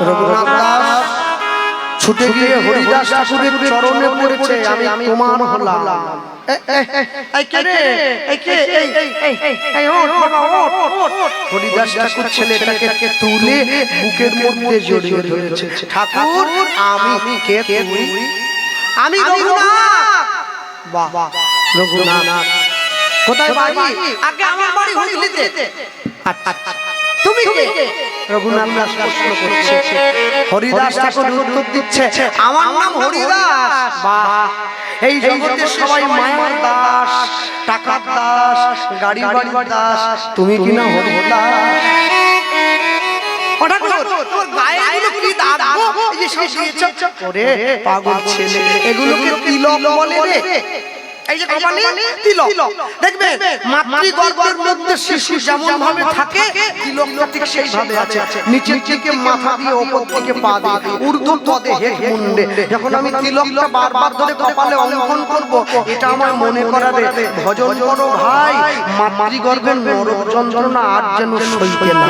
রঘুনাথ দাস ছুটে গিয়ে হরিদাস ঠাকুরের চরণে পড়েছে আমি আমি তোমার হলাম। হরিদাস ঠাকুর ছেলেটাকে তুলে বুকের মধ্যে জড়িয়ে ধরেছে। ঠাকুর আমি কে তুই? আমি রঘুনাথ। বাহ রঘুনাথ। কোথায় বাড়ি? আগে আমার বাড়ি হুগলিতে। আচ্ছা, আচ্ছা। তুমি কে? রঘুনাথ দাস প্রশ্ন করছে হরিদাস ঠাকুর উত্তর দিচ্ছে আমার নাম হরিদাস। বাহ। এই জগতে সবাই মায়ার দাস টাকার দাস গাড়ি বাড়ির দাস। তুমি কি না হরিদাস? পাগল ছেলে। এগুলোকে তিলক বলে রে। এই যে কপালে তিলক। দেখবে মাতৃগর্ভের মধ্যে শিশু যেমন ভাবে থাকে তিলকটা ঠিক সেইভাবে আছে। নিচের দিকে মাথা দিয়ে ওপর দিকে পা দিয়ে। ঊর্ধ্ব পদে হেড মুন্ডে। যখন আমি তিলকটা বারবার ধরে কপালে অঙ্কন করব এটা আমার মনে করাবে ভজন করো ভাই মাতৃগর্ভের নরক যন্ত্রণা আর যেন সইতে না।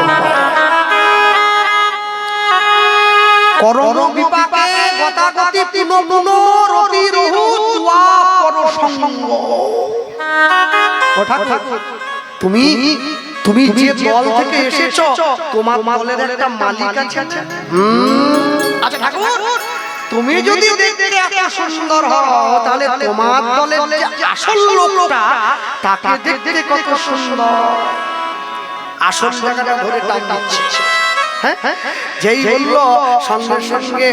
করণ বিপাকে গতাগতি পুনঃ পুনঃ রতি রহু তুয়া পরসঙ্গ ও তুমি তুমি যে দল থেকে এসেছ তোমার দলের একটা মালিক আছে। আচ্ছা ঠাকুর তুমি যদি দেখতে এত সুন্দর হও তাহলে তোমার দলের আসল লোকটা তাকে দেখতে কত সুন্দর। আসল জায়গাটা ধরে টান দিচ্ছে। হ্যাঁ। যেই বলল সঙ্গে সঙ্গে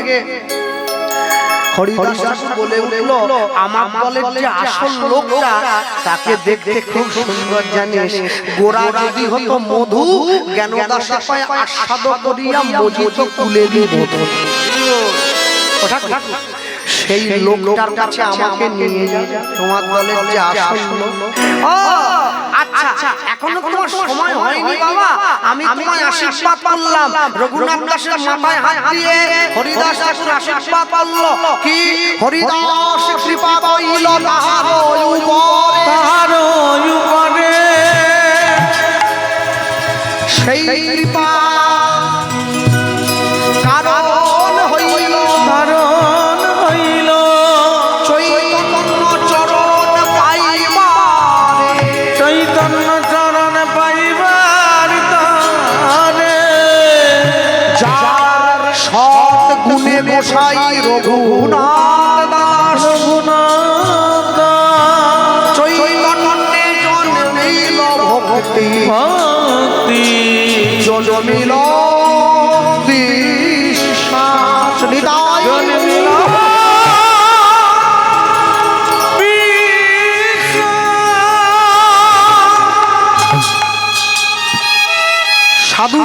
হরিদাস বলে উঠল আমার দলের যে আসল লোকটা তাকে দেখতে খুব সুন্দর জানিস। গোরা যদি হতো মধু জ্ঞানদাস আস্বাদ করিয়া মজিত তুলে দিব। সেই লোকটার কাছে আমাকে নিয়ে যাবে। তোমার দলের যে আসল ও আচ্ছা এখনও তোমার সময় হয়নি বাবা। আমি তোমায় আশীর্বাদ করলাম। রঘুনাথ দাসের মাথায় হাত দিয়ে হরিদাস ঠাকুর আশীর্বাদ করল। কি? হরিদাস কৃপা কইল তাহার উপরে তাহার উপরে সেই কৃপা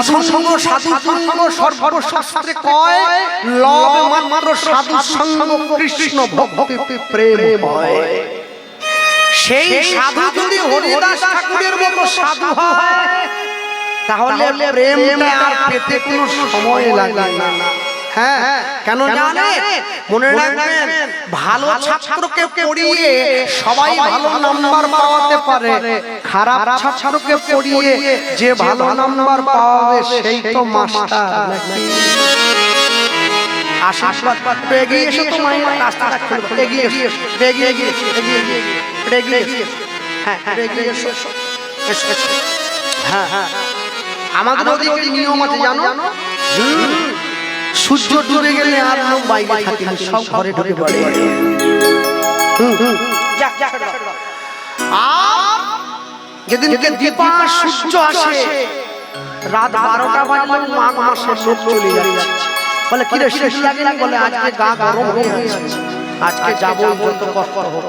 সঙ্গ সাধু সঙ্গ সর্বশাস্ত্রে কয় লব মাত্র সাধু সঙ্গ কৃষ্ণ ভক্তি প্রেম হয়। সেই সাধু যদি হরিদাস ঠাকুরের মতো সাধু হয় তাহলে প্রেমটা আর পেতে কোনো সময় লাগে না। হ্যাঁ কেন জানে মনে রাখবেন ভালো ছাত্রকে পড়িয়ে সবাই ভালো নাম্বার পাওয়াতে পারে। খারাপ ছাত্রকে পড়িয়ে যে ভালো নাম্বার পাওয়াবে সেই তো মাস্টার নাকি? আশীর্বাদ পাত্র এগিয়ে এসো তো মায়ের রাস্তাটা খুলবো এগিয়ে এসো এগিয়ে এগিয়ে এগিয়ে এগিয়ে এগিয়ে এগিয়ে হ্যাঁ হ্যাঁ এগিয়ে এসো। এসো। এসো এসো। হ্যাঁ হ্যাঁ আমাদের ওদিকে নিয়ম আছে জানো? হুম। সূর্য ডুবে গেলে আর লোক বাইরে থাকে না, সব ঘরে ঢুকে পড়ে। আর যেদিনকে দীপা সূর্য আসে রাত বারোটা বাজলে মাঘ মাসের লোক চলে যাচ্ছে। বলে কি রে শেষ লাগেনি বলে আজকে গা গরম হয়ে যাচ্ছে। আজকে যাব যত কষ্ট হোক।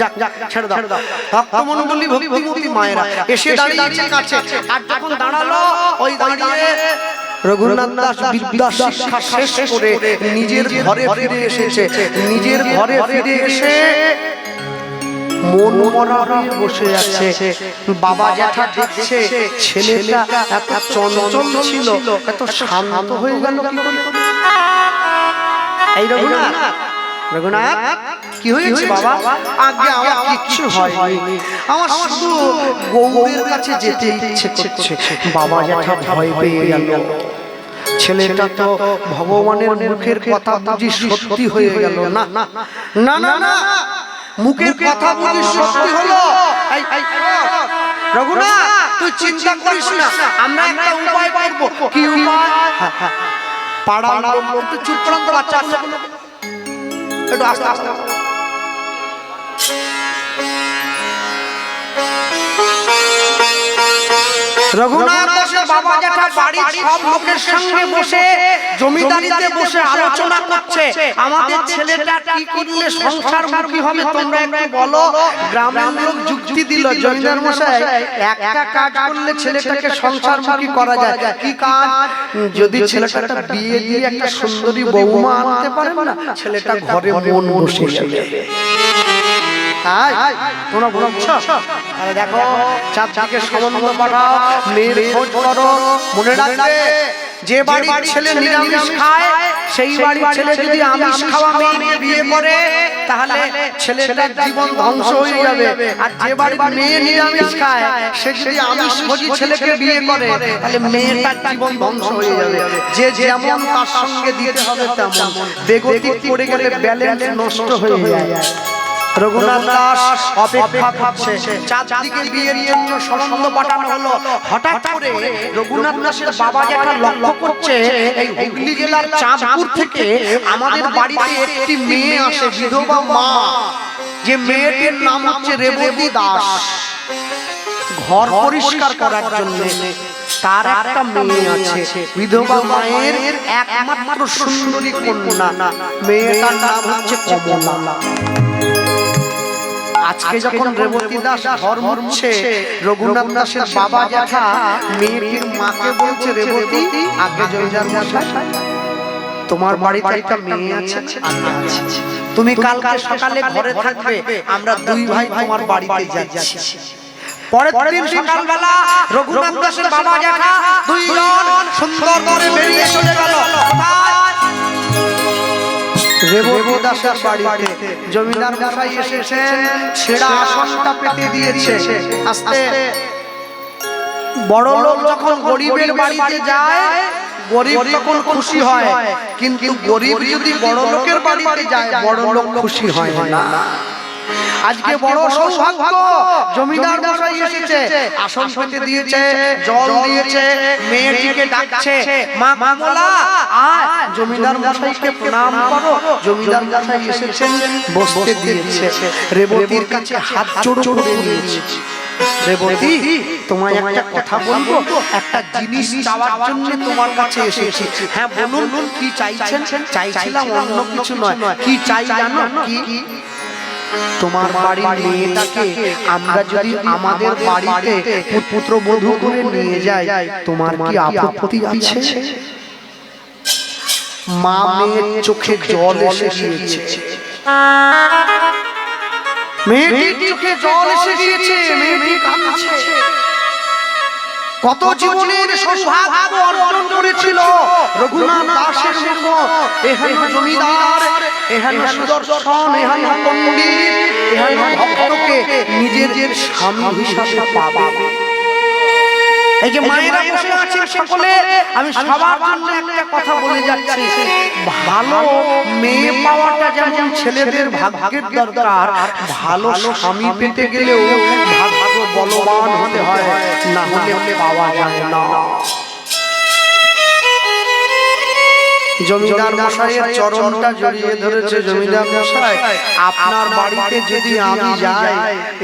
যাক যাক ছেড়ে দাও। ভক্তমণ্ডলী ভক্তিমতী মায়েরা। এসে দাঁড়িয়ে কাছে আর যখন দাঁড়াল ওই দাঁড়িয়ে রঘুনাথ দাস বিদ্যা শিক্ষা শেষ করে নিজের ঘরে ফিরে এসেছে। নিজের ঘরে ফিরে এসে মন মরা বসে আছে। বাবা জ্যাঠা দেখছে ছেলেটা এত চঞ্চল ছিল এত শান্ত হয়ে গেল এই রঘুনাথ রঘুনাথ কি হয়েছে বাবা? আগে আমার কিচ্ছু হয়নি। আমার শুধু গৌরের কাছে যেতে ইচ্ছে করছে। বাবা জ্যাঠা ভয় পেয়ে গেল। ছেলেটা তো ভগবানের মুখের কথা বুঝি সত্যি হয়ে গেল। না না না না না মুখের কথা বুঝি সত্যি হলো। রঘুনাথ তুই চিন্তা করিস না। আমরা একটা উপায় করব। কি উপায়? হ্যাঁ, হ্যাঁ। একটু চুপ করান তো বাচ্চা। একটু আস্তে আস্তে। রঘুনাথ দাসের বাবা জ্যাঠা বাড়ির সব লোকের সঙ্গে বসে জমিদারিতে বসে আলোচনা করছে। আমাদের ছেলেটা কি করলে সংসার মুখী হবে তোমরা একটু বলো? গ্রামের লোক যুক্তি দিল জমিদার মশাই একটা কাজ করলে ছেলেটাকে সংসার মুখী করা যায়। কি কাজ? যদি ছেলেটা বিয়ে দিয়ে একটা সুন্দরী বৌমা আনতে পারে না? ছেলেটা ঘরে মন বসে যাবে। তাই তোমরা বলছো তাহলে দেখো চারদিকে সম্বন্ধ পাঠাও মেয়ের খোঁজ করো মনে রাখবে যে বাড়ির ছেলে নিরামিষ খায় সেই বাড়ির ছেলে যদি আমিষ খাওয়া মেয়ে বিয়ে করে তাহলে ছেলেটার জীবন ধ্বংস হয়ে যাবে। আর যে বাড়ির মেয়ে নিরামিষ খায় সে যদি আমিষ ভোজি ছেলেকে বিয়ে করে তাহলে মেয়েটার জীবন ধ্বংস হয়ে যাবে। যে যেমন তার সঙ্গে দিতে হবে তেমন বেগতিক পড়ে গেলে ব্যালেন্স নষ্ট হয়ে যায়। রঘুনাথ দাস অপেক্ষা করছে। চারদিকে বিয়ের জন্য সম্বন্ধ পাঠানো হলো। হঠাৎ করে রঘুনাথ দাসের বাবা যেটা লক্ষ্য করছে এই হুগলি জেলার চাঁদপুর থেকে আমাদের বাড়িতে একটি মেয়ে আসে বিধবা মা। যে মেয়েটির নাম হচ্ছে রেবতী দাস। ঘর পরিষ্কার করার জন্য তার একটা মেয়ে আছে বিধবা মায়ের একমাত্র সুন্দরী কন্যা। মেয়েটার নাম হচ্ছে কমলা। আজকে যখন রেবতী দাস ঘর মুছছে রঘুনাথ দাসের বাবা জ্যাঠা মেয়েটির মাকে বলছে রেবতী আগে জমিদার মশাই তোমার বাড়িতে একটা মেয়ে আছে আমি আছি তুমি কালকে সকালে ঘরে থাকবে আমরা দুই ভাই তোমার বাড়িতে যাচ্ছি। পরের দিন সকালবেলা রঘুনাথ দাসের বাবা জ্যাঠা দুইজন সুন্দর করে বেরিয়ে চলে গেল। রেবতী বাড়িতে জমিদার মশাই এসেছেন ছেঁড়া আসনটা পেতে দিয়েছে। আস্তে। বড় লোক যখন গরিবের বাড়িতে যায়, গরিব তখন খুশি হয়। কিন্তু গরিব যদি বড় লোকের বাড়িতে যায়, বড় লোক খুশি হয় না। আজকে বড় সৌভাগ্য। জমিদার মশাই এসেছে। আসন পেতে দিয়েছে জল দিয়েছে মেয়েটিকে ডাকছে। মা মামলা আয়। জমিদার মশাইকে প্রণাম করো। জমিদার মশাই এসেছেন বসতে দিয়েছে। রেবতীর কাছে হাত জোড় করে নিয়েছে রেবতী তোমায় একটা কথা বলব? একটা জিনিস চাওয়ার জন্য তোমার কাছে এসেছি। হ্যাঁ বলুন কি চাইছেন? চাইছিলাম অন্য কিছু নয়। কি চাই জানো? কি তোমার বাড়ির মেয়েটাকে আমরা যদি আমাদের বাড়িতে পুত্র বধূ করে নিয়ে যাই তোমার কি আপত্তি আছে? মা মেয়ের চোখে জল এসে গিয়েছে। মেয়েটির চোখে জল এসে গিয়েছে মেয়েটি কাঁদছে। কত জীবনের সৌভাগ্য অর্জন করেছিল? রঘুনাথ দাসের মতো এখানে জমিদার এখানে সুদর্শন এখানে পণ্ডিত এখানে ভক্তকে নিজের স্বামী হিসাবে পাবে। এই যে মায়েরা বসে আছেন সকলে আমি সবার জন্য একটা কথা বলে যাচ্ছি ভালো মেয়ে পাওয়াটা যেমন ছেলেদের ভাগ্যের দরকার ভালো স্বামী পেতে গেলেও ভাগ্য বলবান হতে হয় না হলে পাওয়া যায় না। জমিদার মশাইয়ের চরণটা জড়িয়ে ধরেছে জমিদার মশাই। আপনার বাড়িতে যদি আমি যাই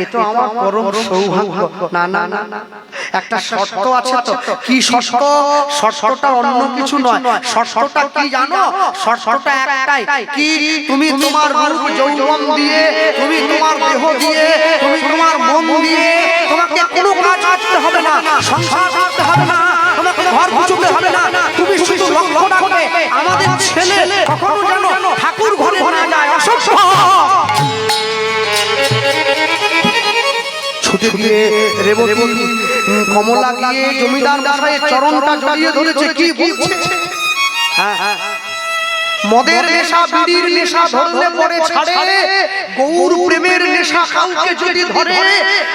এ তো আমার পরম সৌভাগ্য। না না না একটা শর্ত আছে তো। কি শর্ত? শর্তটা অন্য কিছু নয়। শর্তটা কি জানো? শর্তটা একটাই। কি? তুমি তোমার রূপ যৌবন দিয়ে তুমি তোমার দেহ দিয়ে তুমি তোমার মন দিয়ে তোমাকে কোনো কাজ করতে হবে না। সংসার করতে হবে না। ঘর গুছতে হবে না। তুমি শুধু লক্ষ্য রাখবে আমাদের ছেলে কখনো যেন ঠাকুর ঘরে না যায়। ছুটে গিয়ে রেবতী কমলা গিয়ে জমিদার মশাইয়ের চরণটা জড়িয়ে ধরেছে। কি বলছে? হ্যাঁ হ্যাঁ। মদের নেশা বিড়ির নেশা ধরলে পরে ছাড়ে। গৌর প্রেমের নেশা কাউকে যদি ধরে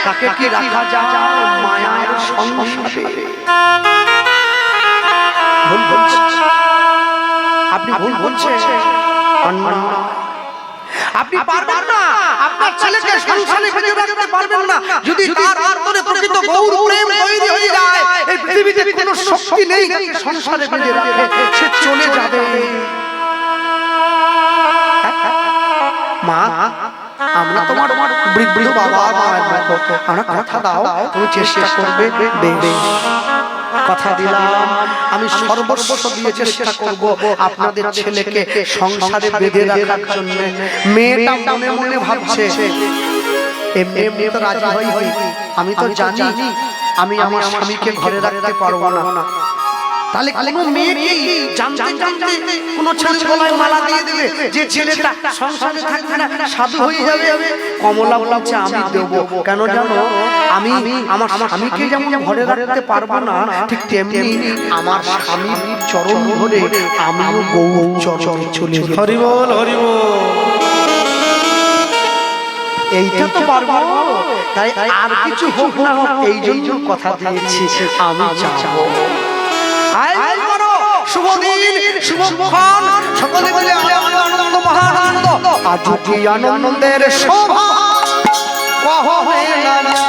তাকে কি রাখা যায় মায়ার সংসারে। ভুল আপনি ভুল বলছেন। আপনি পারবেন না। আপনার ছেলেকে সংসারে বেঁধে রাখতে পারবেন না। যদি তার অন্তরে প্রকৃত গৌর প্রেম তৈরি হয়ে যায় এই পৃথিবীতে কোনো শক্তি নেই সংসারে বেঁধে রাখে। সে চলে যাবে। মা আমরা তোমার বৃদ্ধ বাবা মায়ের মতো আমরা কথা দাও তুমি চেষ্টা করবে বেশ। কথা দিলাম। আমি সর্বস্ব দিয়ে চেষ্টা করব আপনাদের ছেলেকে সংসারে বেঁধে রাখার জন্য। মেয়েটা মনে মনে ভাবছে এমনি এমনি তো রাজি হই হই আমি তো জানি আমি আমার স্বামীকে ঘরে রাখতে পারব না। তাহলে কোনো মেয়েকে জানতে জানতে কোনো ছেলে গলায় মালা দিয়ে দেবে যে ছেলেটা সংসারে থাকবে না সাধু হয়ে যাবে কমলা বলছে আমি দেবো। কেন জানো? আমি আমার স্বামীকে যেমন ঘরে রাখতে পারব না ঠিক তেমনি আমার স্বামীর চরণ ধরে আমিও গৌ চরণে চলে হরি বল হরি বল এইটা তো পারব। তাই আর কিছু হোক না হোক এই জন্য কথা দিয়েছি আমি যাব আয় করো শুভ দিন শুভ ক্ষণ সকলে মিলে আনন্দ আনন্দ মহানন্দ আজ কি আনন্দের শোভা। কহ না না।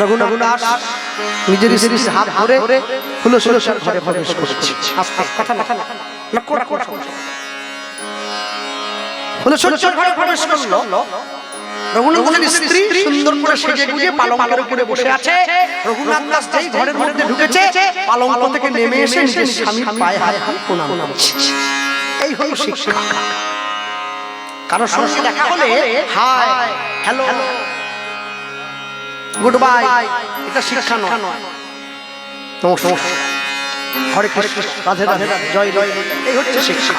রঘুনাথ দাস নিজের স্ত্রীর হাত ধরে হলো সুরক্ষার ঘরে প্রবেশ করছে। কথা না লক্ষ্য রাখো হলো সুরক্ষার ঘরে প্রবেশ করল। রঘুনাথের স্ত্রী সুন্দর করে সেজে গুজে পালঙ্কের উপরে বসে আছে। রঘুনাথ দাস যেই ঘরের মধ্যে ঢুকেছে পালঙ্ক থেকে নেমে এসে নিজের স্বামীর পায়ে হাত প্রণাম করছে। এই হলো শিক্ষা। কারোর সঙ্গে দেখা হলে হাই হ্যালো। গুড বাই এটা শিক্ষা নয়। হরে রাধে রাধে জয় জয়। এই হচ্ছে শিক্ষা।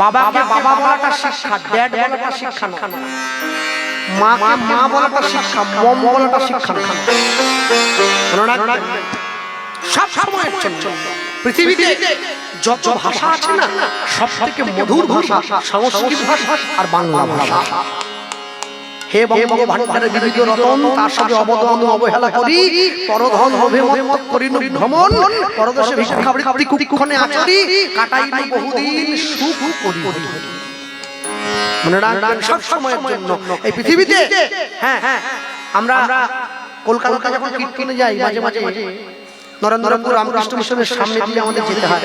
বাবাকে বাবা বলাটা শিক্ষা, ড্যাড বলাটা শিক্ষা মা বলাটা শিক্ষা, মম বলাটা শিক্ষা সব জন্য পৃথিবীতে যত ভাষা আছে না সব থেকে মধুর ভাষা সংস্কৃত ভাষা আর বাংলা ভাষা। হে বঙ্গ বিবিধ রতন তার সাথে অবদান অবহেলা করি পরধন করি ভ্রমণ পরদেশে ভিক্ষাবৃত্তি কুক্ষণে আচরি কাটাইল বহুদিন সুখ করি মনে রাখবেন সব সময়ের জন্য। এই পৃথিবীতে হ্যাঁ হ্যাঁ আমরা কলকাতা যখন কীর্তনে যাই মাঝে মাঝে নরেন্দ্রপুর রামকৃষ্ণ মিশনের সামনে দিয়ে আমাদের যেতে হয়।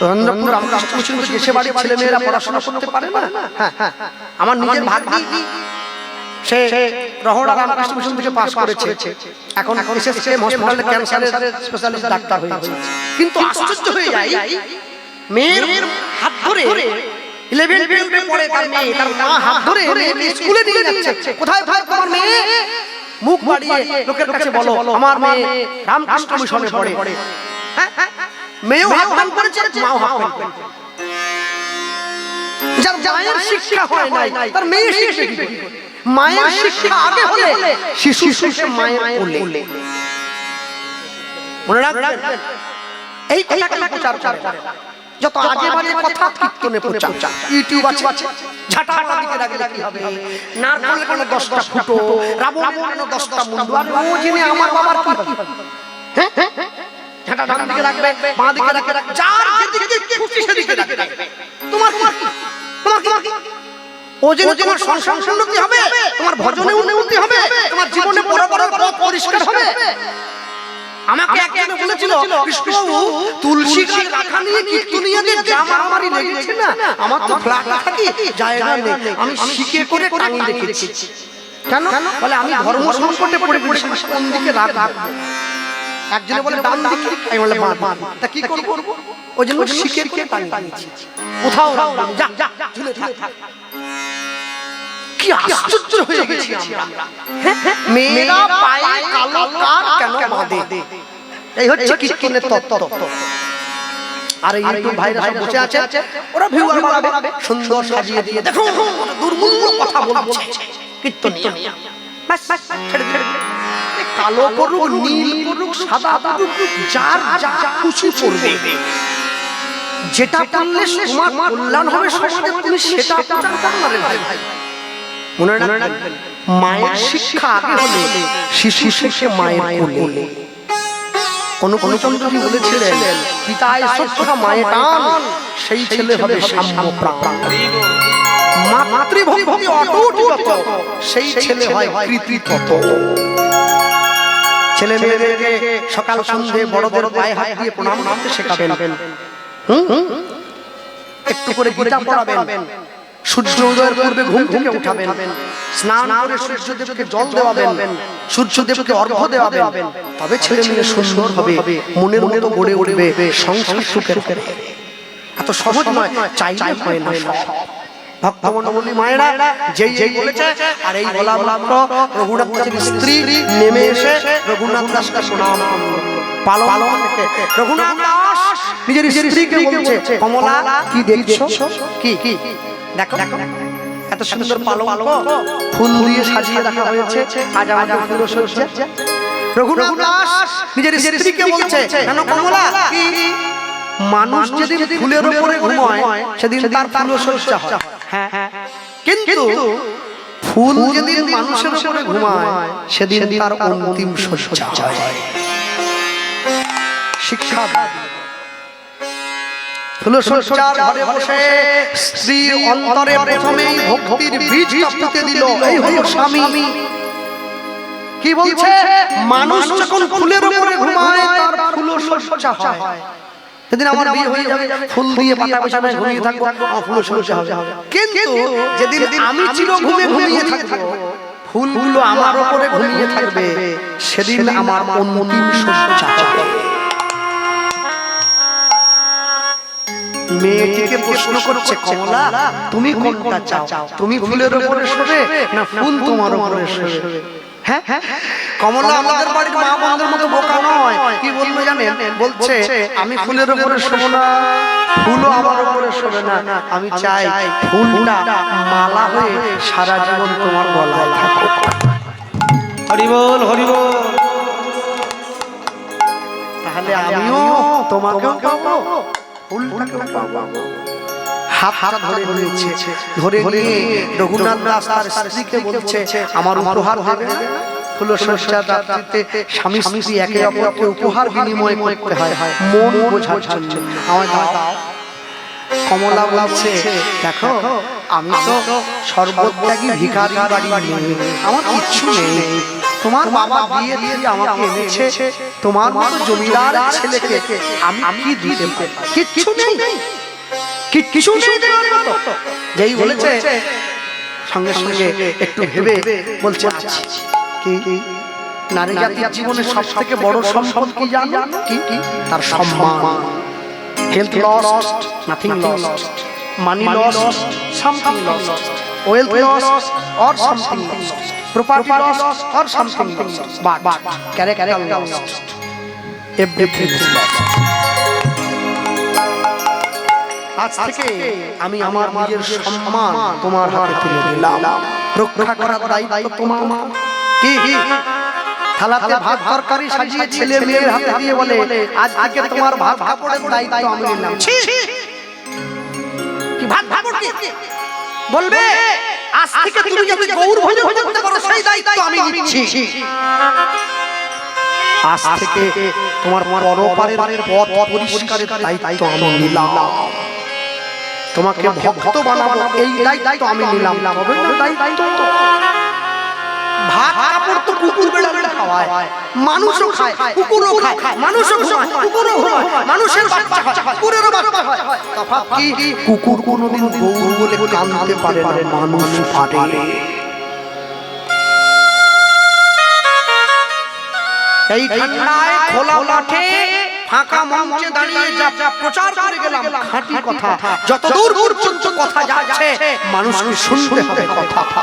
নরেন্দ্রপুর রামকৃষ্ণ মিশন তো দেশে বাড়ির ছেলে মেয়েরা পড়াশোনা করতে পারে না? হ্যাঁ হ্যাঁ। আমার নিজের ভাগ্নি সে রহড়া রামকৃষ্ণ মিশন থেকে পাস করেছে। এখন এসএসকেএম হসপিটালে ক্যান্সারের স্পেশালিস্ট ডাক্তার হয়েছে কিন্তু আশ্চর্য হয়ে যায় মেয়ের হাত ধরে ইলেভেন টুয়েলভে পড়ে তার মেয়ে তার মা হাত ধরে মেয়েকে স্কুলে নিয়ে যাচ্ছে। কোথায় ভাই তোমার মেয়ে? মুখ বাড়িয়ে লোকের কাছে বলো আমার মেয়ে রামকৃষ্ণ মিশনে পড়ে। হ্যাঁ? মেয়েও হাত দান করেছে মাও হাত দান করেছে যার মায়ের শিক্ষা হয় নাই তার মেয়ে করে? মায়ের শিক্ষা আগে হলে শিশু শিশু মায়ের কোলে। মনে রাখবেন? এই কথাটা প্রচার করে যত আজে বাজে কথা কীর্তনে প্রচার। ইউটিউব আছে। ঝাঁটা দিকে রাখলে কি হবে? নারকেল কেন দশটা ফুটো? রাবণ কেন দশটা মুন্ডু? আর ও জেনে আমার বাবার কি? হবে হ্যাঁ হ্যাঁ ঝাঁটা দিকে রাখবে বাঁ দিকে রাখবে যার যেদিকে খুশি সেদিকে রাখবে তোমার তোমার কি? তোমার তোমার কি? ও যে তোমার সংসার উন্নতি হবে তোমার ভজনে উন্নতি হবে তোমার জীবনে বড় বড় পথ পরিষ্কার হবে। আমাকে একজনে বলেছিল কৃষ্ণবাবু তুলসী গাছ রাখা নিয়ে কীর্তনিয়াদের যা মারামারি লেগেছে না আমার তো ফ্ল্যাট থাকি জায়গা নেই আমি শিখে করে টাঙিয়ে রেখেছি। কেন? বলে আমি ধর্ম সংকটে পড়ে পড়ে কোন দিকে রাখব একজনে বলে ডান দিকে আমি বলে বাঁ দিকে। তা কি করব? ওই জন্য শিখে করে টাঙিয়ে কোথাও রাখব যা যা ঝুলে থাক কি আশ্চর্য হয়ে গেছি আমরা। মেয়েরা পায়ে কালো কার কেন বাঁধে? এই হচ্ছে কীর্তনের তত্ত্ব। আর ইউটিউব ভাইরা সব বসে আছে ওরা ভিউয়ার বাড়াবে সুন্দর সাজিয়ে দিয়ে দেখো দুর্মূল্য কথা বলছে। কীর্তন ব্যাস ব্যাস ছেড়ে ছেড়ে কালো করুক নীল করুক সাদা করুক যার যা খুশি করবে। যেটা তোমার কল্যাণ হবে সমাজে তুমি সেটা ভাই। মনে রাখবেন মায়ের শিক্ষা আগে হলে শিশু শিশে মায়ের কোলে। অনুকূলচন্দ্র বলেছিলেন? পিতায় শ্রদ্ধা মায়ের টান সেই ছেলে হবে সাম্য প্রাণ মা অটুট সেই ছেলে হয় ছেলে মেয়েদেরকে সকাল সন্ধে বড়দের পায়ে হাত দিয়ে প্রণাম করতে শেখাবেন। হুম হুম। একটু করে গীতা পড়াবেন। সূর্য উদয়ের পূর্বে ঘুম থেকে উঠাবেন স্নান করে সূর্যদেবকে জল দেওয়াবেন সূর্যদেবকে অর্ঘ্য দেওয়াবেন তবে ছেলে মেয়ে সুন্দর হবে মনের মতো গড়ে উঠবে সংসার সুখের হবে এত সহজ নয় চাইলে হয় না ভক্তমণ্ডলী মায়েরা যেই যেই বলেছে আর এই বলা মাত্র রঘুনাথ দাসের স্ত্রী নেমে এসে রঘুনাথ দাসকে প্রণাম পালন রঘুনাথ দাস নিজের স্ত্রীকে বলছে কমলা কি দেখছ কি কি দেখো এত সুন্দর পালঙ্ক। ফুল দিয়ে সাজিয়ে রাখা হয়েছে। আজ আমাদের সজ্জা। রঘুনাথ দাস নিজের স্ত্রীকে বলছে কেন কমলা কি? মানুষ যেদিন ফুলের উপরে ঘুমায় সেদিন তার সজ্জা হয়। হ্যাঁ। কিন্তু ফুল যেদিন মানুষের উপরে ঘুমায় সেদিন তার অন্তিম হয়। শিক্ষা ফুলসজ্জার ঘরে বসে স্ত্রীর অন্তরে প্রথমেই ভক্তির বীজ পুঁতে দিল। এই হলো স্বামী। কি বলছে? মানুষ যখন ফুলের উপরে ঘুমায় তার ফুলসজ্জা হয়। সেদিন আমার বিয়ে হয়ে যাবে ফুল দিয়ে পাতা বিছানায় ঘুমিয়ে থাকব আমার ফুলসজ্জা হবে। কিন্তু যেদিন আমি চির ঘুমে ঘুমিয়ে থাকব ফুলগুলো আমার উপরে ঘুমিয়ে থাকবে সেদিন আমার অন্তিম সজ্জা হবে। মেয়েটিকে প্রশ্ন করছে কমলা তুমি কোনটা চাও? তুমি ফুলের উপরে শোবে না ফুল তোমার উপরে শোবে? হ্যাঁ হ্যাঁ? কমলা আমাদের বাড়ির মা বোনদের মতো বোকা নয়। কি বলব জানেন? বলছে আমি ফুলের উপরে শোবো না। ফুলও আমার উপরে শোবে না। আমি চাই ফুলটা মালা হয়ে সারা জীবন তোমার গলায় থাকুক। হরি বল হরি বল। তাহলে আমিও তোমাকেও পাবো। ফুলটাকেও পাবো হাত হাত ধরে নিয়েছে। ধরে নিয়ে রঘুনাথ দাস তার স্ত্রীকে বলছে আমার উপহার রাত্রিতে স্বামী স্ত্রী একে অপরকে উপহার বিনিময় করতে হয়। মন বোঝার জন্য। আমায় দাও। কমলা বলছে দেখো আমি তো সর্বত্যাগী ভিখারি বাড়ি। আমার কিচ্ছু নেই। তোমার বাবা বিয়ে দিয়ে আমাকে এনেছে? তোমার মতো জমিদার ছেলেকে আমি কি দিতে কিচ্ছু নেই। কি কিছু নেই দেওয়ার মতো। যেই বলেছে সঙ্গে সঙ্গে একটু ভেবে বলছে আচ্ছা কি কি নারী জাতির জীবনে সব থেকে বড় সম্পদ কি জানো? কি? কি? তার সম্মান। Health lost nothing lost money lost something lost wealth lost or something lost property lost or something lost but character lost everything is lost আজ থেকে আমি আমার নিজের সম্মান তোমার হাতে তুলে দিলাম। রক্ষা করার দায়িত্ব তোমার। কি? থালাতে ভাত তরকারি সাজিয়ে ছেলে মেয়ের হাতে দিয়ে বলে আজ থেকে তোমার ভাত কাপড়ের দায়িত্ব আমি নিলাম। কি ভাত কাপড়? বলবে? আজ থেকে তুমি যদি গৌর ভজন করতে পারো সেই দায়িত্ব আমি নিচ্ছি। আজ থেকে তোমার পরপারের পথ পরিষ্কারের দায়িত্ব আমি নিলাম। তোমাকে ভক্ত বানাবো এই দায়িত্ব আমি নিলাম। হবে না? দায়িত্ব ভাত কাপড় তো কুকুর খাওয়ায়। মানুষও খায় কুকুরও খায় মানুষও ঘুমায় কুকুরও ঘুমায় মানুষের বাচ্চা কুকুরেরও বাচ্চা হয়। তফাৎ কি? কুকুর কোনোদিন গৌর বলে কাঁদতে পারে না মানুষ পারে এই ঠান্ডায় খোলা মাঠে ফাঁকা মঞ্চে দাঁড়িয়ে যা প্রচার করে গেলাম খাঁটি কথা। যত দূর দূর পর্যন্ত কথা যাচ্ছে মানুষকে শুনতে হবে। কথা।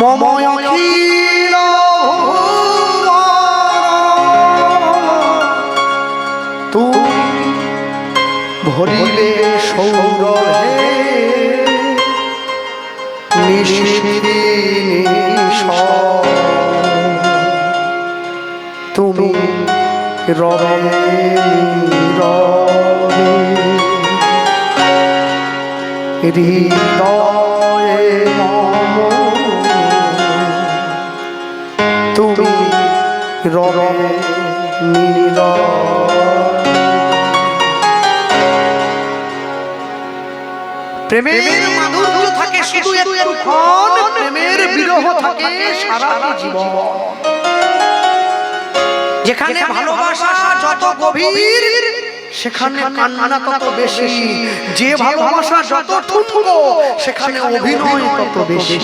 মম অখিল তুমি ভরিলে সৌরভে নিশিরি নিশ তুমি রবে রবে হৃদয়ে রবে প্রেমের মাধুর্য থাকে শুধু একটুক্ষণ প্রেমের বিরহ থাকে সারা জীবন। যেখানে ভালোবাসা যত গভীর সেখানে কান্না তত বেশি। যে ভালোবাসা যত ঠুনকো সেখানে অভিনয় তত বেশি।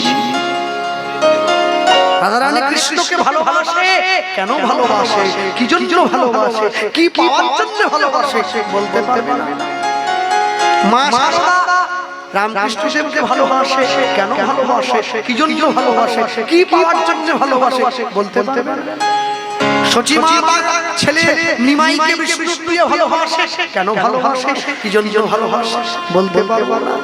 রাধারানী কৃষ্ণকে ভালোবাসে। কেন ভালোবাসে? কি জন্য ভালোবাসে? কি পাওয়ার জন্য ভালোবাসে? বলতে পারবে না। মা সারদা রামকৃষ্ণ ভালোবাসে। কেন ভালোবাসে? কি জন্য ভালোবাসে? কি পাওয়ার জন্য ভালোবাসে? বলতে পারবে না। সচিমা ছেলে নিমাইকে বিষ্ণু প্রিয় ভালোবাসে। কেন ভালোবাসে? কি জন্য ভালোবাসে? বলতে পারব না।